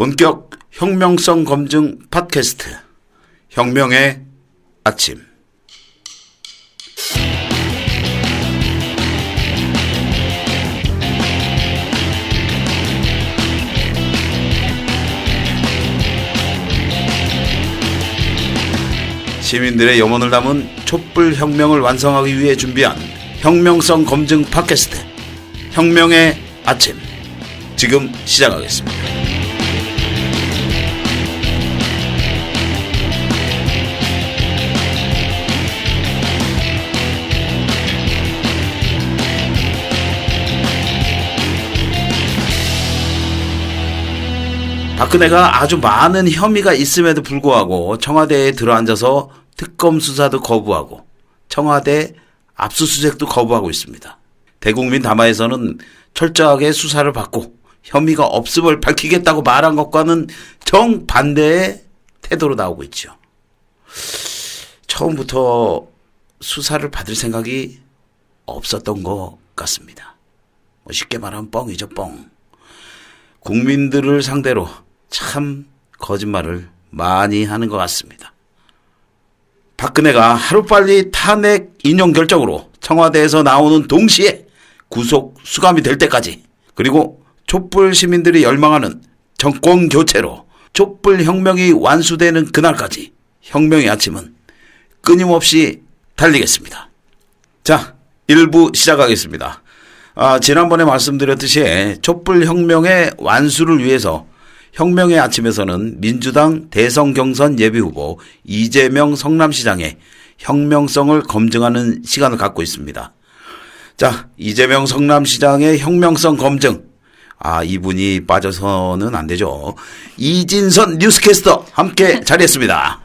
본격 혁명성 검증 팟캐스트. 혁명의 아침. 시민들의 염원을 담은 촛불 혁명을 완성하기 위해 준비한 혁명성 검증 팟캐스트. 혁명의 아침. 지금 시작하겠습니다. 박근혜가 아주 많은 혐의가 있음에도 불구하고 청와대에 들어앉아서 특검 수사도 거부하고 청와대 압수수색도 거부하고 있습니다. 대국민 담화에서는 철저하게 수사를 받고 혐의가 없음을 밝히겠다고 말한 것과는 정반대의 태도로 나오고 있죠. 처음부터 수사를 받을 생각이 없었던 것 같습니다. 뭐 쉽게 말하면 뻥이죠, 뻥. 국민들을 상대로 참 거짓말을 많이 하는 것 같습니다. 박근혜가 하루빨리 탄핵 인용 결정으로 청와대에서 나오는 동시에 구속 수감이 될 때까지 그리고 촛불 시민들이 열망하는 정권 교체로 촛불 혁명이 완수되는 그날까지 혁명의 아침은 끊임없이 달리겠습니다. 자, 1부 시작하겠습니다. 아, 지난번에 말씀드렸듯이 촛불 혁명의 완수를 위해서 혁명의 아침에서는 민주당 대선 경선 예비 후보 이재명 성남시장의 혁명성을 검증하는 시간을 갖고 있습니다. 자, 이재명 성남시장의 혁명성 검증. 아, 이분이 빠져서는 안 되죠. 이진선 뉴스캐스터 함께 자리했습니다.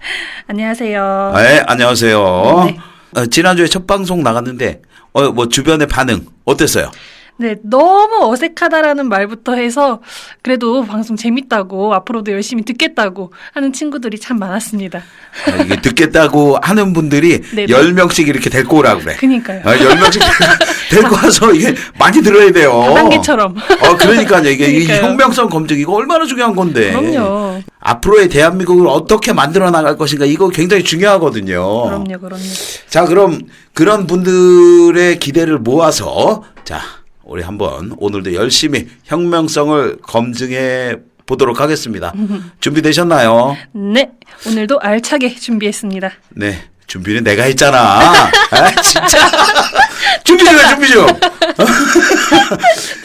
안녕하세요. 네, 안녕하세요. 네. 어, 지난주에 첫 방송 나갔는데, 어, 뭐 주변의 반응 어땠어요? 네, 너무 어색하다라는 말부터 해서 그래도 방송 재밌다고 앞으로도 열심히 듣겠다고 하는 친구들이 참 많았습니다. 아, 이게 듣겠다고 하는 분들이 네네. 10명씩 이렇게 데리고 오라고 그래. 그니까요. 아, 10명씩 데리고 와서 이게 많이 들어야 돼요. 다단계처럼. 어, 그러니까요. 이게 이 그러니까요. 혁명성 검증 이거 얼마나 중요한 건데. 그럼요. 앞으로의 대한민국을 어떻게 만들어 나갈 것인가 이거 굉장히 중요하거든요. 그럼요, 그럼요. 자, 그럼 그런 분들의 기대를 모아서 자, 우리 한번 오늘도 열심히 혁명성을 검증해 보도록 하겠습니다. 준비되셨나요? 네, 오늘도 알차게 준비했습니다. 네. 준비는 내가 했잖아. 아, 진짜. 준비 좀 해, 준비 좀.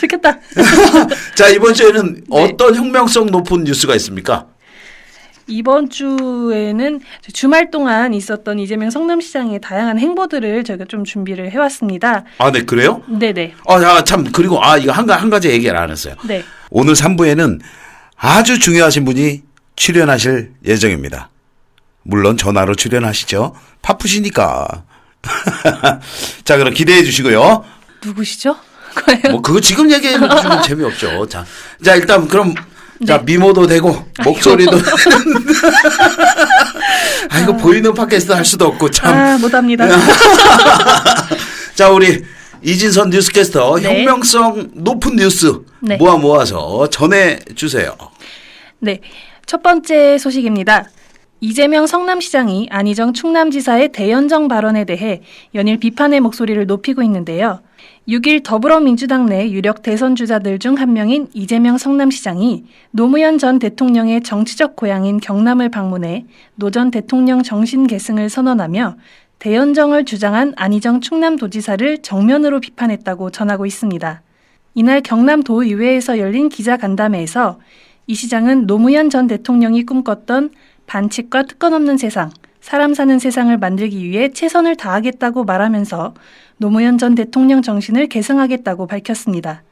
듣겠다. 자, 이번 주에는 네. 어떤 혁명성 높은 뉴스가 있습니까? 이번 주에는 주말 동안 있었던 이재명 성남시장의 다양한 행보들을 저희가 좀 준비를 해왔습니다. 아, 네, 그래요? 네네. 아, 야, 참, 그리고, 아, 이거 한, 가- 한 가지 얘기를 안 했어요. 네. 오늘 3부에는 아주 중요하신 분이 출연하실 예정입니다. 물론 전화로 출연하시죠. 바쁘시니까. 자, 그럼 기대해 주시고요. 누구시죠? 뭐, 그거 지금 얘기해 주면 재미없죠. 자, 자, 일단 그럼, 자, 네. 미모도 되고, 목소리도. 아, 이거 보이는 팟캐스트 할 수도 없고, 참. 아, 못합니다. 자, 우리 이진선 뉴스캐스터 네. 혁명성 높은 뉴스 네. 모아 모아서 전해 주세요. 네. 첫 번째 소식입니다. 이재명 성남시장이 안희정 충남지사의 대연정 발언에 대해 연일 비판의 목소리를 높이고 있는데요. 6일 더불어민주당 내 유력 대선 주자들 중 한 명인 이재명 성남시장이 노무현 전 대통령의 정치적 고향인 경남을 방문해 노 전 대통령 정신 계승을 선언하며 대연정을 주장한 안희정 충남도지사를 정면으로 비판했다고 전하고 있습니다. 이날 경남도의회에서 열린 기자간담회에서 이 시장은 노무현 전 대통령이 꿈꿨던 반칙과 특권 없는 세상, 사람 사는 세상을 만들기 위해 최선을 다하겠다고 말하면서 노무현 전 대통령 정신을 계승하겠다고 밝혔습니다.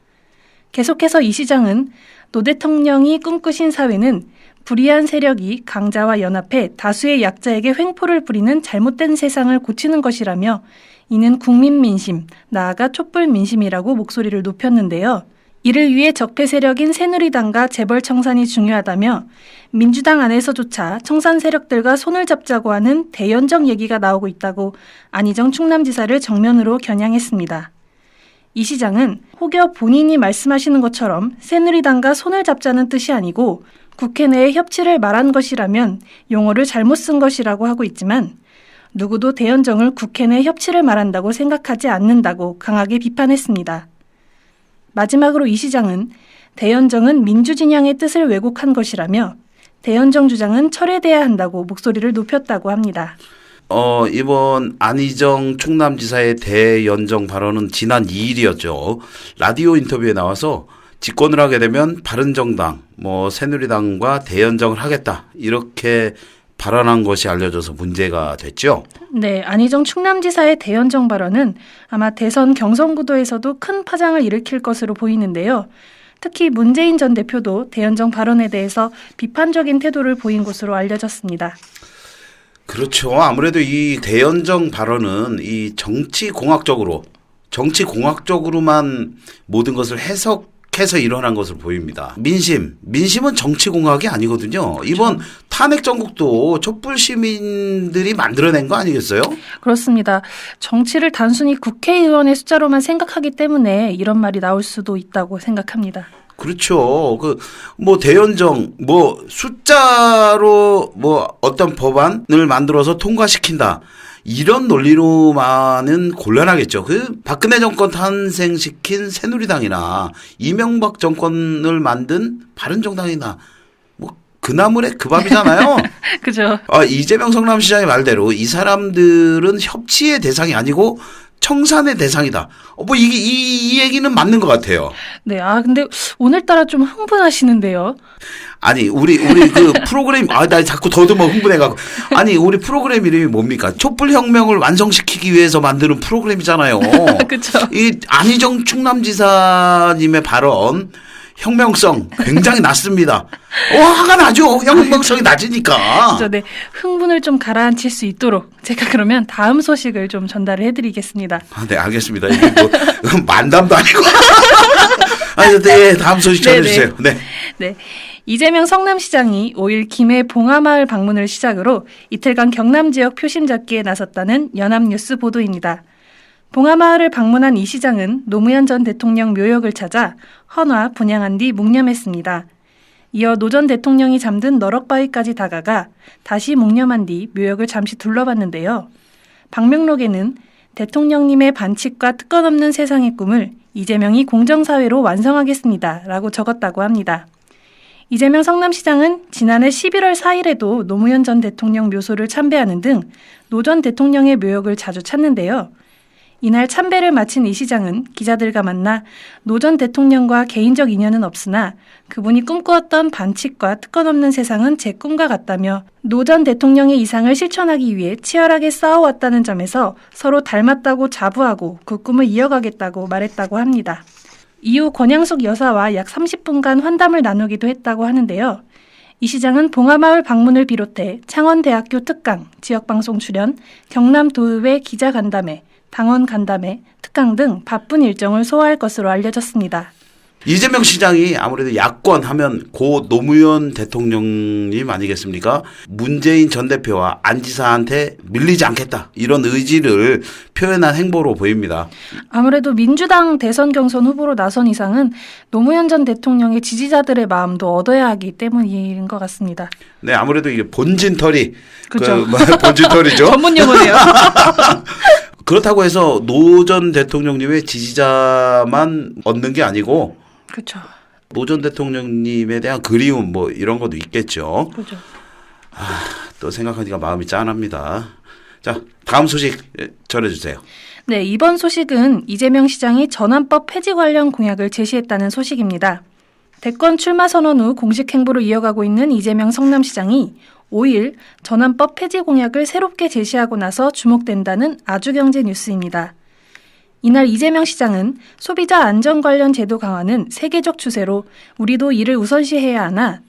계속해서 이 시장은 노 대통령이 꿈꾸신 사회는 불의한 세력이 강자와 연합해 다수의 약자에게 횡포를 부리는 잘못된 세상을 고치는 것이라며 이는 국민 민심, 나아가 촛불 민심이라고 목소리를 높였는데요. 이를 위해 적폐 세력인 새누리당과 재벌 청산이 중요하다며 민주당 안에서조차 청산 세력들과 손을 잡자고 하는 대연정 얘기가 나오고 있다고 안희정 충남지사를 정면으로 겨냥했습니다. 이 시장은 혹여 본인이 말씀하시는 것처럼 새누리당과 손을 잡자는 뜻이 아니고 국회 내에 협치를 말한 것이라면 용어를 잘못 쓴 것이라고 하고 있지만 누구도 대연정을 국회 내 협치를 말한다고 생각하지 않는다고 강하게 비판했습니다. 마지막으로 이 시장은 대연정은 민주진영의 뜻을 왜곡한 것이라며 대연정 주장은 철회돼야 한다고 목소리를 높였다고 합니다. 어, 이번 안희정 충남지사의 대연정 발언은 지난 2일이었죠. 라디오 인터뷰에 나와서 집권을 하게 되면 바른정당, 뭐 새누리당과 대연정을 하겠다. 이렇게 발언한 것이 알려져서 문제가 됐죠. 네, 안희정 충남지사의 대연정 발언은 아마 대선 경선 구도에서도 큰 파장을 일으킬 것으로 보이는데요. 특히 문재인 전 대표도 대연정 발언에 대해서 비판적인 태도를 보인 것으로 알려졌습니다. 그렇죠. 아무래도 이 대연정 발언은 이 정치 공학적으로 정치 공학적으로만 모든 것을 해석 해서 일어난 것으로 보입니다. 민심, 민심은 정치 공학이 아니거든요. 이번 탄핵 정국도 촛불 시민들이 만들어낸 거 아니겠어요? 그렇습니다. 정치를 단순히 국회의원의 숫자로만 생각하기 때문에 이런 말이 나올 수도 있다고 생각합니다. 그렇죠. 그 뭐 대연정 뭐 숫자로 뭐 어떤 법안을 만들어서 통과시킨다. 이런 논리로만은 곤란하겠죠. 그 박근혜 정권 탄생시킨 새누리당이나 이명박 정권을 만든 바른정당이나 뭐 그나물의 그 밥이잖아요. 그죠. 아, 이재명 성남시장의 말대로 이 사람들은 협치의 대상이 아니고 청산의 대상이다. 어, 뭐 이게 이, 이 얘기는 맞는 것 같아요. 네, 아, 근데 오늘따라 좀 흥분하시는데요. 아니 우리 우리 그 프로그램 아 나 자꾸 더듬어 흥분해가고 아니 우리 프로그램 이름이 뭡니까 촛불 혁명을 완성시키기 위해서 만드는 프로그램이잖아요. 그쵸. 이 안희정 충남지사님의 발언 혁명성 굉장히 낮습니다. 와 화가 나죠. 혁명성이 낮으니까. 그죠, 네. 흥분을 좀 가라앉힐 수 있도록 제가 그러면 다음 소식을 좀 전달을 해드리겠습니다. 아, 네 알겠습니다. 이게 뭐 만담도 아니고. 아니 네 다음 소식 전해주세요. 네. 네. 이재명 성남시장이 5일 김해 봉하마을 방문을 시작으로 이틀간 경남 지역 표심 잡기에 나섰다는 연합뉴스 보도입니다. 봉하마을을 방문한 이 시장은 노무현 전 대통령 묘역을 찾아 헌화, 분양한 뒤 묵념했습니다. 이어 노 전 대통령이 잠든 너럭바위까지 다가가 다시 묵념한 뒤 묘역을 잠시 둘러봤는데요. 방명록에는 대통령님의 반칙과 특권 없는 세상의 꿈을 이재명이 공정사회로 완성하겠습니다. 라고 적었다고 합니다. 이재명 성남시장은 지난해 11월 4일에도 노무현 전 대통령 묘소를 참배하는 등 노 전 대통령의 묘역을 자주 찾는데요. 이날 참배를 마친 이 시장은 기자들과 만나 노 전 대통령과 개인적 인연은 없으나 그분이 꿈꾸었던 반칙과 특권 없는 세상은 제 꿈과 같다며 노 전 대통령의 이상을 실천하기 위해 치열하게 싸워왔다는 점에서 서로 닮았다고 자부하고 그 꿈을 이어가겠다고 말했다고 합니다. 이후 권양숙 여사와 약 30분간 환담을 나누기도 했다고 하는데요. 이 시장은 봉하마을 방문을 비롯해 창원대학교 특강, 지역방송 출연, 경남도의회 기자간담회, 당원 간담회, 특강 등 바쁜 일정을 소화할 것으로 알려졌습니다. 이재명 시장이 아무래도 야권 하면 고 노무현 대통령님 아니겠습니까? 문재인 전 대표와 안 지사한테 밀리지 않겠다. 이런 의지를 표현한 행보로 보입니다. 아무래도 민주당 대선 경선 후보로 나선 이상은 노무현 전 대통령의 지지자들의 마음도 얻어야 하기 때문인 것 같습니다. 네, 아무래도 이게 본진털이 그죠. 그, 뭐, 본진털이죠. 전문 용어네요. 그렇다고 해서 노 전 대통령님의 지지자만 얻는 게 아니고 그렇죠. 노 전 대통령님에 대한 그리움 뭐 이런 것도 있겠죠. 그렇죠. 또 생각하니까 마음이 짠합니다. 자, 다음 소식 전해 주세요. 네, 이번 소식은 이재명 시장이 전환법 폐지 관련 공약을 제시했다는 소식입니다. 대권 출마 선언 후 공식 행보를 이어가고 있는 이재명 성남시장이 5일 전환법 폐지 공약을 새롭게 제시하고 나서 주목된다는 아주경제 뉴스입니다. 이날 이재명 시장은 소비자 안전 관련 제도 강화는 세계적 추세로 우리도 이를 우선시해야 하나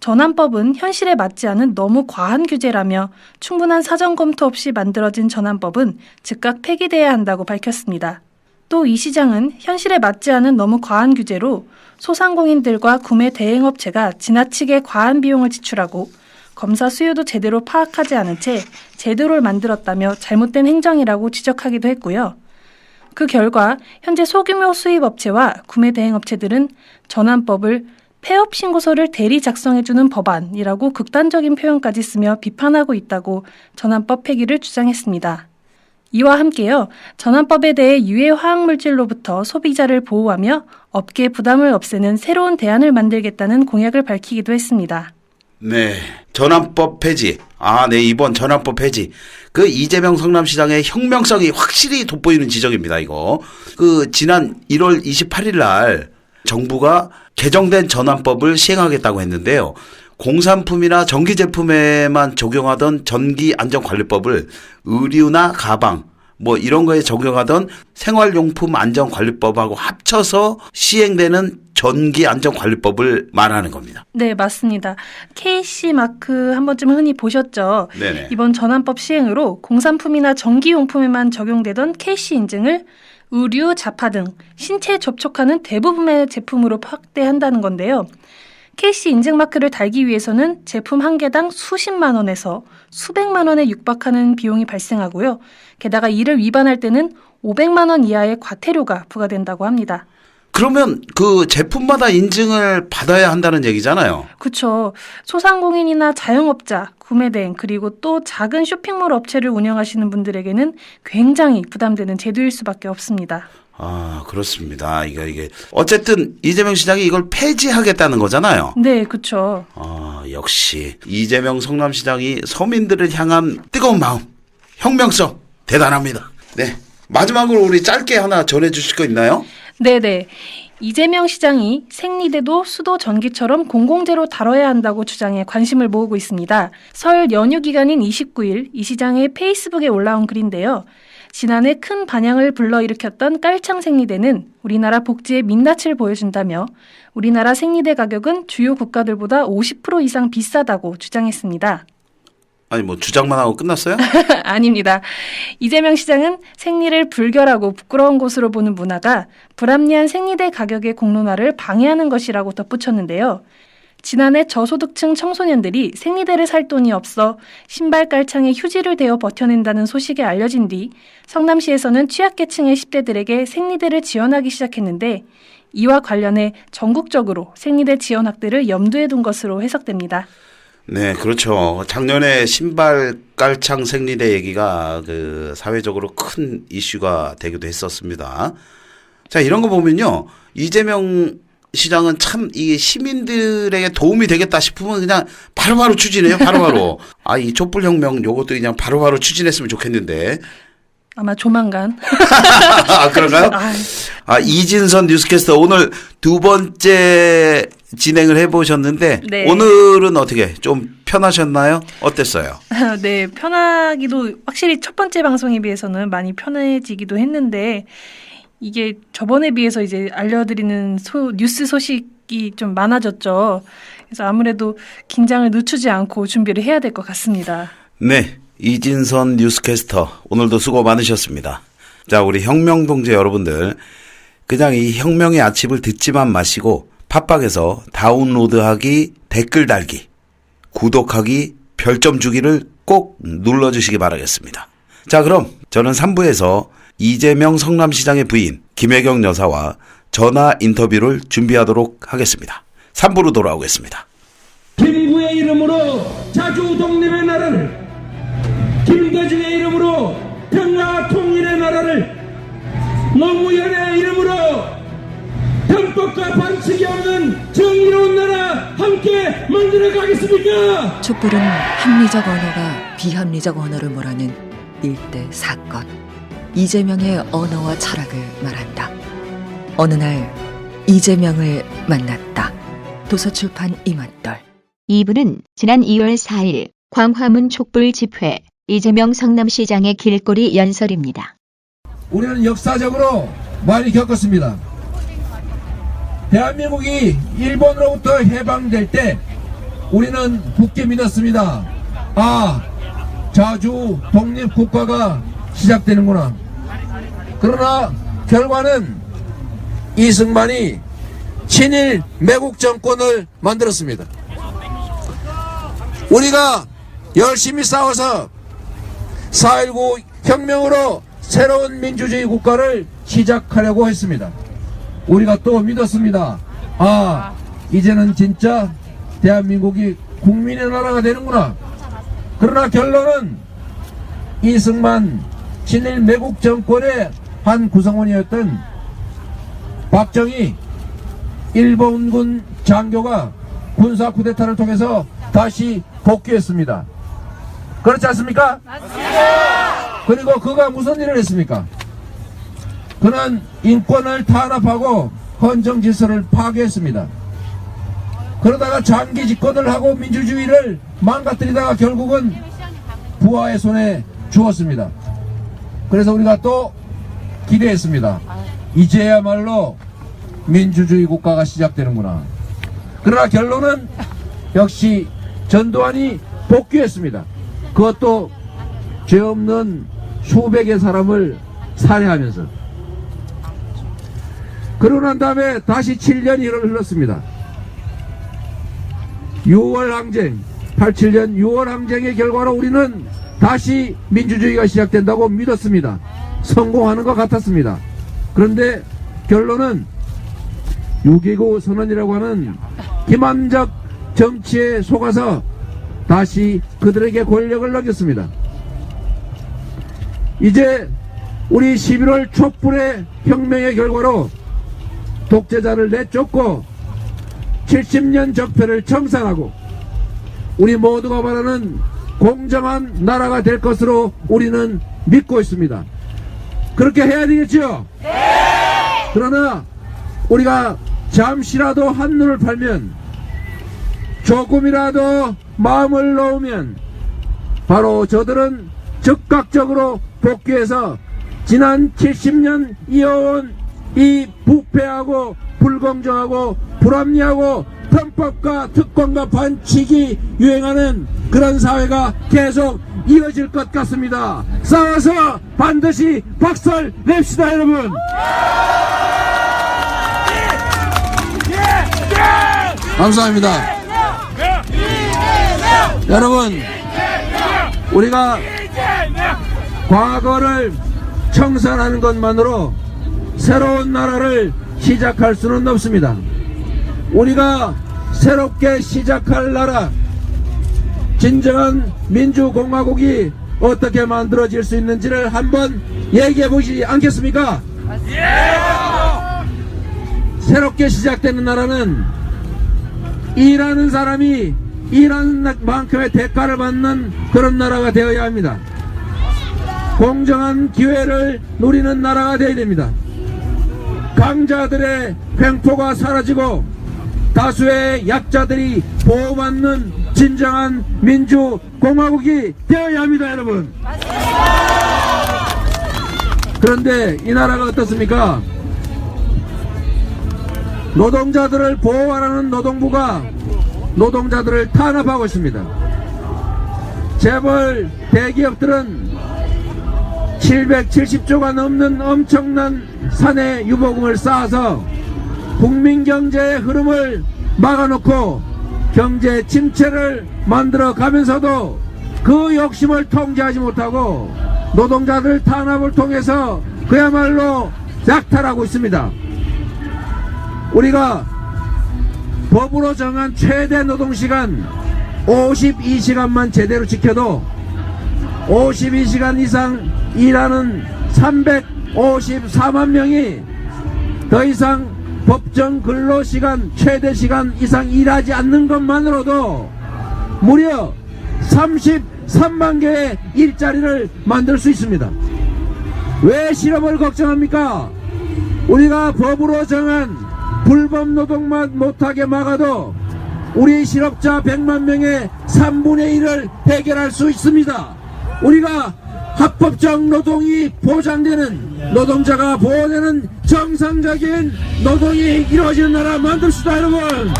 전환법은 현실에 맞지 않은 너무 과한 규제라며 충분한 사전 검토 없이 만들어진 전환법은 즉각 폐기돼야 한다고 밝혔습니다. 또 이 시장은 현실에 맞지 않은 너무 과한 규제로 소상공인들과 구매 대행업체가 지나치게 과한 비용을 지출하고 검사 수요도 제대로 파악하지 않은 채 제도를 만들었다며 잘못된 행정이라고 지적하기도 했고요. 그 결과 현재 소규모 수입 업체와 구매 대행 업체들은 전환법을 폐업 신고서를 대리 작성해주는 법안이라고 극단적인 표현까지 쓰며 비판하고 있다고 전환법 폐기를 주장했습니다. 이와 함께요, 전환법에 대해 유해 화학물질로부터 소비자를 보호하며 업계 부담을 없애는 새로운 대안을 만들겠다는 공약을 밝히기도 했습니다. 네. 전환법 폐지. 아, 네. 이번 전환법 폐지. 그 이재명 성남시장의 혁명성이 확실히 돋보이는 지적입니다, 이거. 그 지난 1월 28일 날 정부가 개정된 전환법을 시행하겠다고 했는데요. 공산품이나 전기 제품에만 적용하던 전기 안전관리법을 의류나 가방 뭐 이런 거에 적용하던 생활용품 안전관리법하고 합쳐서 시행되는 전기 안전 관리법을 말하는 겁니다. 네, 맞습니다. KC 마크 한 번쯤 흔히 보셨죠? 네네. 이번 전환법 시행으로 공산품이나 전기용품에만 적용되던 KC 인증을 의류, 자파 등 신체에 접촉하는 대부분의 제품으로 확대한다는 건데요. KC 인증 마크를 달기 위해서는 제품 한 개당 수십만 원에서 수백만 원에 육박하는 비용이 발생하고요. 게다가 이를 위반할 때는 500만 원 이하의 과태료가 부과된다고 합니다. 그러면 그 제품마다 인증을 받아야 한다는 얘기잖아요. 그렇죠. 소상공인이나 자영업자, 구매대행 그리고 또 작은 쇼핑몰 업체를 운영하시는 분들에게는 굉장히 부담되는 제도일 수밖에 없습니다. 아, 그렇습니다. 이게, 이게. 어쨌든 이재명 시장이 이걸 폐지하겠다는 거잖아요. 네, 그렇죠. 아, 역시 이재명 성남시장이 서민들을 향한 뜨거운 마음, 혁명성 대단합니다. 네. 마지막으로 우리 짧게 하나 전해 주실 거 있나요? 네네. 이재명 시장이 생리대도 수도 전기처럼 공공재로 다뤄야 한다고 주장해 관심을 모으고 있습니다. 설 연휴 기간인 29일 이 시장의 페이스북에 올라온 글인데요. 지난해 큰 반향을 불러일으켰던 깔창 생리대는 우리나라 복지의 민낯을 보여준다며 우리나라 생리대 가격은 주요 국가들보다 50% 이상 비싸다고 주장했습니다. 아니, 뭐 주장만 하고 끝났어요? 아닙니다. 이재명 시장은 생리를 불결하고 부끄러운 것으로 보는 문화가 불합리한 생리대 가격의 공론화를 방해하는 것이라고 덧붙였는데요. 지난해 저소득층 청소년들이 생리대를 살 돈이 없어 신발 깔창에 휴지를 대어 버텨낸다는 소식이 알려진 뒤 성남시에서는 취약계층의 10대들에게 생리대를 지원하기 시작했는데 이와 관련해 전국적으로 생리대 지원 확대를 염두에 둔 것으로 해석됩니다. 네, 그렇죠. 작년에 신발 깔창 생리대 얘기가 그 사회적으로 큰 이슈가 되기도 했었습니다. 자, 이런 거 보면요. 이재명 시장은 참 이 시민들에게 도움이 되겠다 싶으면 그냥 바로바로 추진해요. 바로바로. 아, 이 촛불혁명 요것도 그냥 바로바로 추진했으면 좋겠는데. 아마 조만간. 아, 그런가요? 아, 아, 이진선 뉴스캐스터 오늘 두 번째 진행을 해보셨는데 네. 오늘은 어떻게 좀 편하셨나요? 어땠어요? 네, 편하기도 확실히 첫 번째 방송에 비해서는 많이 편해지기도 했는데 이게 저번에 비해서 이제 알려드리는 소, 뉴스 소식이 좀 많아졌죠. 그래서 아무래도 긴장을 늦추지 않고 준비를 해야 될 것 같습니다. 네, 이진선 뉴스캐스터 오늘도 수고 많으셨습니다. 자, 우리 혁명 동지 여러분들 그냥 이 혁명의 아침을 듣지만 마시고 팟빵에서 다운로드하기, 댓글 달기, 구독하기, 별점 주기를 꼭 눌러주시기 바라겠습니다. 자, 그럼 저는 3부에서 이재명 성남시장의 부인 김혜경 여사와 전화 인터뷰를 준비하도록 하겠습니다. 3부로 돌아오겠습니다. 김구의 이름으로 자주 독립의 나라를 김대중의 이름으로 평화와 통일의 나라를 노무현의 이름으로 편법과 반칙이 없는 정의로운 나라 함께 만들어 가겠습니까? 촛불은 합리적 언어가 비합리적 언어를 몰아낸 일대 사건. 이재명의 언어와 철학을 말한다. 어느 날 이재명을 만났다. 도서출판 이맛돌. 2부는 지난 2월 4일 광화문 촛불 집회 이재명 성남시장의 길거리 연설입니다. 우리는 역사적으로 많이 겪었습니다. 대한민국이 일본으로부터 해방될 때 우리는 굳게 믿었습니다. 아, 자주 독립국가가 시작되는구나. 그러나 결과는 이승만이 친일 매국 정권을 만들었습니다. 우리가 열심히 싸워서 4.19 혁명으로 새로운 민주주의 국가를 시작하려고 했습니다. 우리가 또 믿었습니다. 아, 이제는 진짜 대한민국이 국민의 나라가 되는구나. 그러나 결론은 이승만 친일 매국 정권의 한 구성원이었던 박정희 일본군 장교가 군사 쿠데타를 통해서 다시 복귀했습니다. 그렇지 않습니까? 맞습니다. 그리고 그가 무슨 일을 했습니까? 그는 인권을 탄압하고 헌정 질서를 파괴했습니다. 그러다가 장기 집권을 하고 민주주의를 망가뜨리다가 결국은 부하의 손에 주었습니다. 그래서 우리가 또 기대했습니다. 이제야말로 민주주의 국가가 시작되는구나. 그러나 결론은 역시 전두환이 복귀했습니다. 그것도 죄 없는 수백의 사람을 살해하면서. 그러고 난 다음에 다시 7년이 흘렀습니다. 6월 항쟁, 87년 6월 항쟁의 결과로 우리는 다시 민주주의가 시작된다고 믿었습니다. 성공하는 것 같았습니다. 그런데 결론은 6.29 선언이라고 하는 기만적 정치에 속아서 다시 그들에게 권력을 넘겼습니다. 이제 우리 11월 촛불의 혁명의 결과로 독재자를 내쫓고 70년 적폐를 청산하고 우리 모두가 바라는 공정한 나라가 될 것으로 우리는 믿고 있습니다. 그렇게 해야 되겠죠? 그러나 우리가 잠시라도 한눈을 팔면 조금이라도 마음을 놓으면 바로 저들은 즉각적으로 복귀해서 지난 70년 이어온 이 부패하고 불공정하고 불합리하고 편법과 특권과 반칙이 유행하는 그런 사회가 계속 이어질 것 같습니다. 싸워서 반드시 박살 냅시다 여러분. 감사합니다. 여러분, 우리가 과거를 청산하는 것만으로 새로운 나라를 시작할 수는 없습니다. 우리가 새롭게 시작할 나라, 진정한 민주공화국이 어떻게 만들어질 수 있는지를 한번 얘기해 보시지 않겠습니까? 새롭게 시작되는 나라는 일하는 사람이 일하는 만큼의 대가를 받는 그런 나라가 되어야 합니다. 공정한 기회를 누리는 나라가 되어야 됩니다. 강자들의 횡포가 사라지고 다수의 약자들이 보호받는 진정한 민주공화국이 되어야 합니다, 여러분. 그런데 이 나라가 어떻습니까? 노동자들을 보호하라는 노동부가 노동자들을 탄압하고 있습니다. 재벌 대기업들은 770조가 넘는 엄청난 산의 유보금을 쌓아서 국민 경제의 흐름을 막아놓고 경제 침체를 만들어 가면서도 그 욕심을 통제하지 못하고 노동자들 탄압을 통해서 그야말로 약탈하고 있습니다. 우리가 법으로 정한 최대 노동시간 52시간만 제대로 지켜도 52시간 이상 일하는 354만 명이 더 이상 법정 근로시간 최대 시간 이상 일하지 않는 것만으로도 무려 33만 개의 일자리를 만들 수 있습니다. 왜 실업을 걱정합니까? 우리가 법으로 정한 불법 노동만 못하게 막아도 우리 실업자 100만 명의 3분의 1을 해결할 수 있습니다. 우리가 합법적 노동이 보장되는 노동자가 보호되는 정상적인 노동이 이루어지는 나라 만듭시다 여러분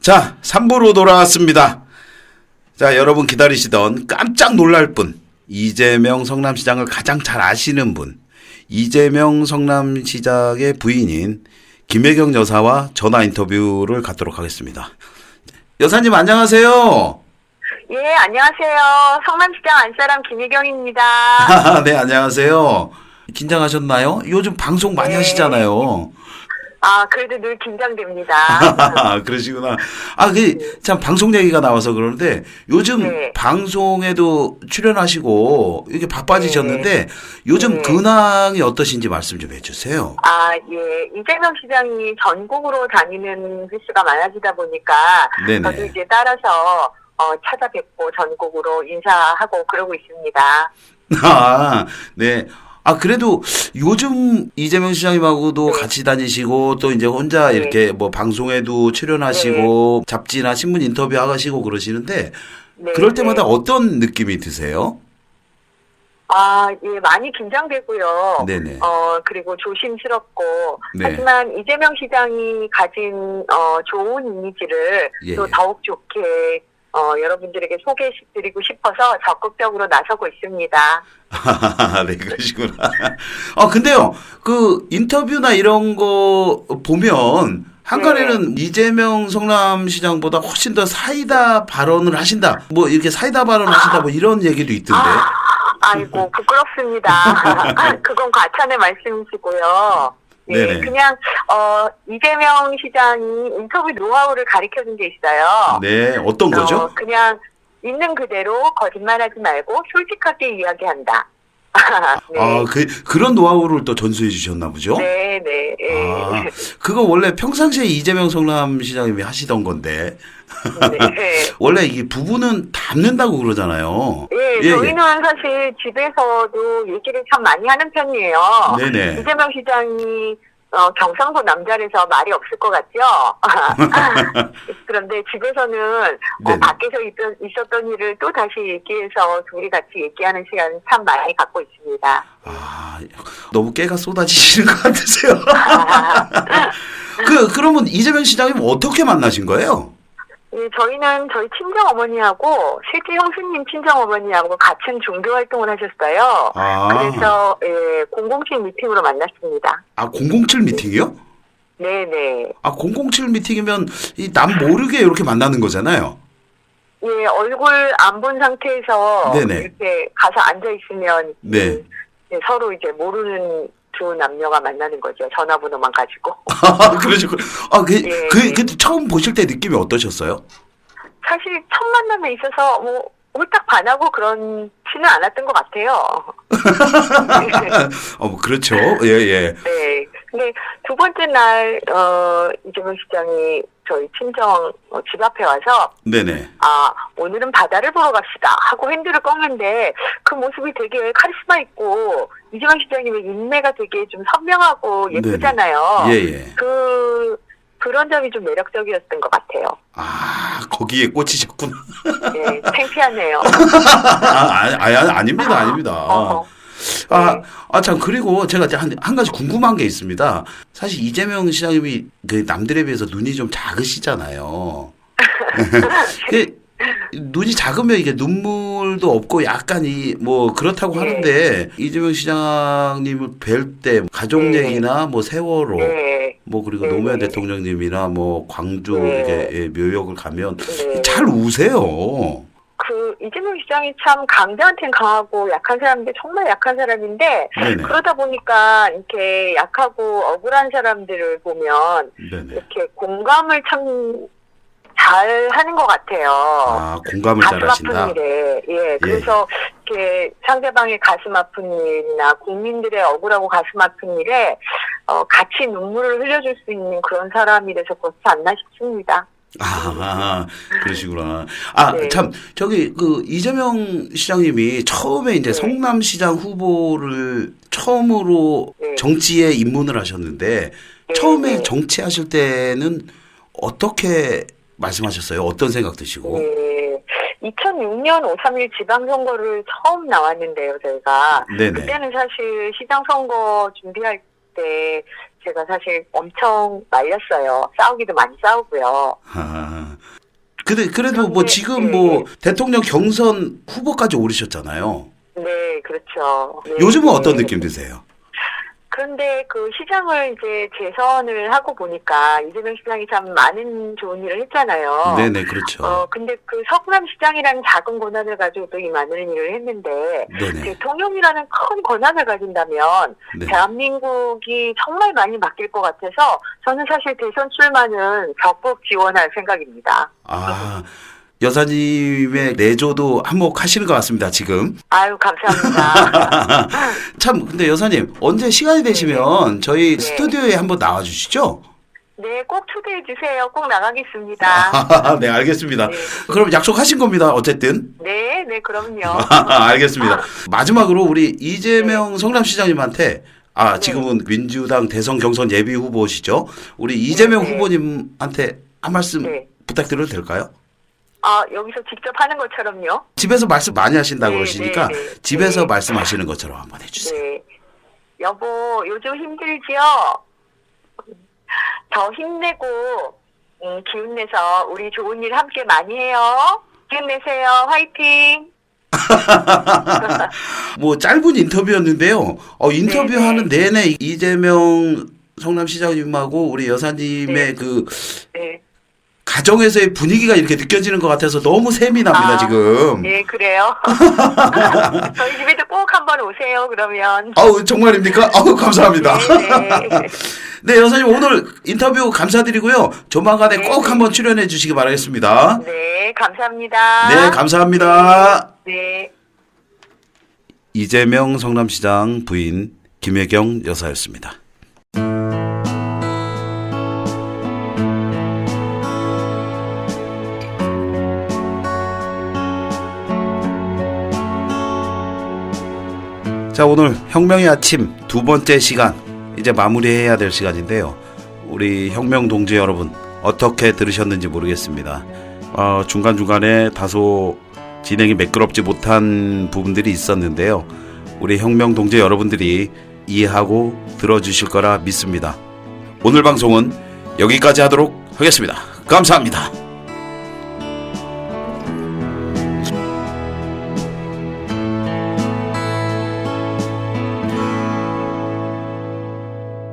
자, 3부로 돌아왔습니다. 자, 여러분 기다리시던 깜짝 놀랄 분, 이재명 성남시장을 가장 잘 아시는 분, 이재명 성남시장의 부인인 김혜경 여사와 전화 인터뷰를 갖도록 하겠습니다. 여사님 안녕하세요. 예, 안녕하세요. 성남시장 안사람 김희경입니다. 아, 네, 안녕하세요. 긴장하셨나요? 요즘 방송 많이 네. 하시잖아요. 아, 그래도 늘 긴장됩니다. 그러시구나. 아, 그, 참, 방송 얘기가 나와서 그러는데, 요즘 네. 방송에도 출연하시고, 이게 바빠지셨는데, 요즘 네. 근황이 어떠신지 말씀 좀 해주세요. 아, 예. 이재명 시장이 전국으로 다니는 횟수가 많아지다 보니까 저도 네네. 이제 따라서 어, 찾아뵙고 전국으로 인사하고 그러고 있습니다. 아, 네. 아, 그래도 요즘 이재명 시장님하고도 네. 같이 다니시고, 또 이제 혼자 네. 이렇게 뭐 방송에도 출연하시고, 잡지나 신문 인터뷰 하시고 그러시는데, 네, 그럴 때마다 네. 어떤 느낌이 드세요? 아, 예, 많이 긴장되고요. 네네. 어, 그리고 조심스럽고. 네. 하지만 이재명 시장이 가진, 어, 좋은 이미지를 예, 또 예. 더욱 좋게, 어, 여러분들에게 소개해드리고 싶어서 적극적으로 나서고 있습니다. 아, 네, 그러시구나. 아, 근데요, 그 인터뷰나 이런 거 보면, 한간에는 네. 이재명 성남시장보다 훨씬 더 사이다 발언을 하신다. 뭐, 이렇게 사이다 발언 하신다, 뭐, 이런 얘기도 있던데. 아, 아이고, 부끄럽습니다. 그건 과찬의 말씀이시고요. 예, 네네. 그냥, 어, 이재명 시장이 인터뷰 노하우를 가르쳐 준 게 있어요. 네, 어떤 거죠? 어, 그냥 있는 그대로 거짓말하지 말고 솔직하게 이야기한다. 네. 아, 그, 그런 노하우를 또 전수해 주셨나 보죠? 네, 네. 예. 아, 그거 원래 평상시에 이재명 성남시장님이 하시던 건데, 네. 원래 이게 부부는 닮는다고 그러잖아요. 예, 예, 예. 저희는 사실 집에서도 얘기를 참 많이 하는 편이에요. 네네. 이재명 시장이 어, 경상도 남자라서 말이 없을 것 같죠? 그런데 집에서는 어. 밖에서 있던, 있었던 일을 또 다시 얘기해서 둘이 같이 얘기하는 시간 참 많이 갖고 있습니다. 아, 너무 깨가 쏟아지시는 것 같으세요. 그, 그러면 이재명 시장님 어떻게 만나신 거예요? 예, 저희는 저희 친정 어머니하고 실제 형수님 친정 어머니하고 같은 종교 활동을 하셨어요. 아, 그래서 예, 007 미팅으로 만났습니다. 아, 007 미팅이요? 네 네. 아, 007 미팅이면 이 남 모르게 이렇게 만나는 거잖아요. 예, 얼굴 안 본 상태에서 네네. 이렇게 가서 앉아 있으면 네. 예, 서로 이제 모르는 두 남녀가 만나는 거죠. 전화번호만 가지고. 아, 그러시고. 아, 그, 예, 그, 예. 그, 처음 보실 때 느낌이 어떠셨어요? 사실 첫 만남에 있어서 뭐 홀딱 반하고 그런지는 않았던 것 같아요. 어, 뭐, 그렇죠. 예, 예. 네. 근데 두 번째 날, 어, 이재명 시장이 저희 친정 어, 집 앞에 와서, 네네. 아, 오늘은 바다를 보러 갑시다. 하고 핸들을 꺾는데, 그 모습이 되게 카리스마 있고, 이재명 시장님의 인매가 되게 좀 선명하고 예쁘잖아요. 예, 예. 그, 그런 점이 좀 매력적이었던 것 같아요. 아, 거기에 꽂히셨구나. 네, 창피하네요. 아, 아, 아, 아닙니다, 아닙니다. 어허. 아, 네. 아, 참, 그리고 제가 한, 한 가지 궁금한 게 있습니다. 사실 이재명 시장님이 그 남들에 비해서 눈이 좀 작으시잖아요. 그 눈이 작으면 이게 눈물도 없고 약간 이 뭐 그렇다고 네. 하는데 이재명 시장님을 뵐 때 가족 네. 얘기나 뭐 세월호 네. 뭐 그리고 네, 노무현 네. 대통령님이나 뭐 광주 네. 이게 예, 묘역을 가면 네. 잘 우세요. 그 이재명 시장이 참 강자한테는 강하고 약한 사람인데 정말 약한 사람인데 네네. 그러다 보니까 이렇게 약하고 억울한 사람들을 보면 네네. 이렇게 공감을 참 잘 하는 것 같아요. 아 공감을 잘 하신다. 아픈 일에 예 그래서 이렇게 상대방의 가슴 아픈 일이나 국민들의 억울하고 가슴 아픈 일에 어, 같이 눈물을 흘려줄 수 있는 그런 사람이 돼서 그렇지 않나 싶습니다. 아, 그러시구나. 아, 네. 참, 저기, 그, 이재명 시장님이 처음에 이제 네. 성남시장 후보를 처음으로 네. 정치에 입문을 하셨는데, 네, 처음에 네. 정치하실 때는 어떻게 말씀하셨어요? 어떤 생각 드시고? 네. 2006년 5.3일 지방선거를 처음 나왔는데요, 저희가. 네네. 그때는 사실 시장 선거 준비할 때 제가 사실 엄청 말렸어요. 싸우기도 많이 싸우고요. 아, 근데, 그래도 뭐 지금 네, 뭐 네. 대통령 경선 후보까지 오르셨잖아요. 네, 그렇죠. 네, 요즘은 네. 어떤 느낌 드세요? 그런데 그 시장을 이제 재선을 하고 보니까 이재명 시장이 참 많은 좋은 일을 했잖아요. 네네, 그렇죠. 어, 근데 그 성남 시장이라는 작은 권한을 가지고도 이 많은 일을 했는데, 네네. 대통령이라는 큰 권한을 가진다면, 네. 대한민국이 정말 많이 바뀔 것 같아서, 저는 사실 대선 출마는 적극 지원할 생각입니다. 아, 여사님의 내조도 한몫하시는 것 같습니다, 지금. 아유, 감사합니다. 참, 근데 여사님, 언제 시간이 되시면 저희 네. 스튜디오에 한번 나와 주시죠? 네, 꼭 초대해 주세요. 꼭 나가겠습니다. 네, 알겠습니다. 네. 그럼 약속하신 겁니다, 어쨌든. 네, 네, 그럼요. 알겠습니다. 마지막으로 우리 이재명 성남시장님한테 아 지금은 민주당 대선 경선 예비 후보시죠. 우리 이재명 네. 후보님한테 한 말씀 네. 부탁드려도 될까요? 아, 여기서 직접 하는 것처럼요. 집에서 말씀 많이 하신다고 네, 그러시니까 네, 네. 집에서 네. 말씀하시는 것처럼 한번 해주세요. 네. 여보, 요즘 힘들지요? 더 힘내고, 음, 기운내서 우리 좋은 일 함께 많이 해요. 기운내세요. 화이팅! 뭐 짧은 인터뷰였는데요. 어, 인터뷰하는 내내 이재명 성남시장님하고 우리 여사님의 네. 그 네. 가정에서의 분위기가 이렇게 느껴지는 것 같아서 너무 셈이 납니다 아, 지금. 네, 그래요. 저희 집에도 꼭 한번 오세요, 그러면. 아우 정말입니까? 아우 감사합니다. 네, 네. 네 여사님 오늘 인터뷰 감사드리고요. 조만간에 네, 꼭 네. 한번 출연해 주시기 바라겠습니다. 네, 감사합니다. 네 감사합니다. 네. 이재명 성남시장 부인 김혜경 여사였습니다. 자 오늘 혁명의 아침 두 번째 시간 이제 마무리해야 될 시간인데요. 우리 혁명 동지 여러분 어떻게 들으셨는지 모르겠습니다. 어, 중간 중간에 다소 진행이 매끄럽지 못한 부분들이 있었는데요. 우리 혁명 동지 여러분들이 이해하고 들어주실 거라 믿습니다. 오늘 방송은 여기까지 하도록 하겠습니다. 감사합니다.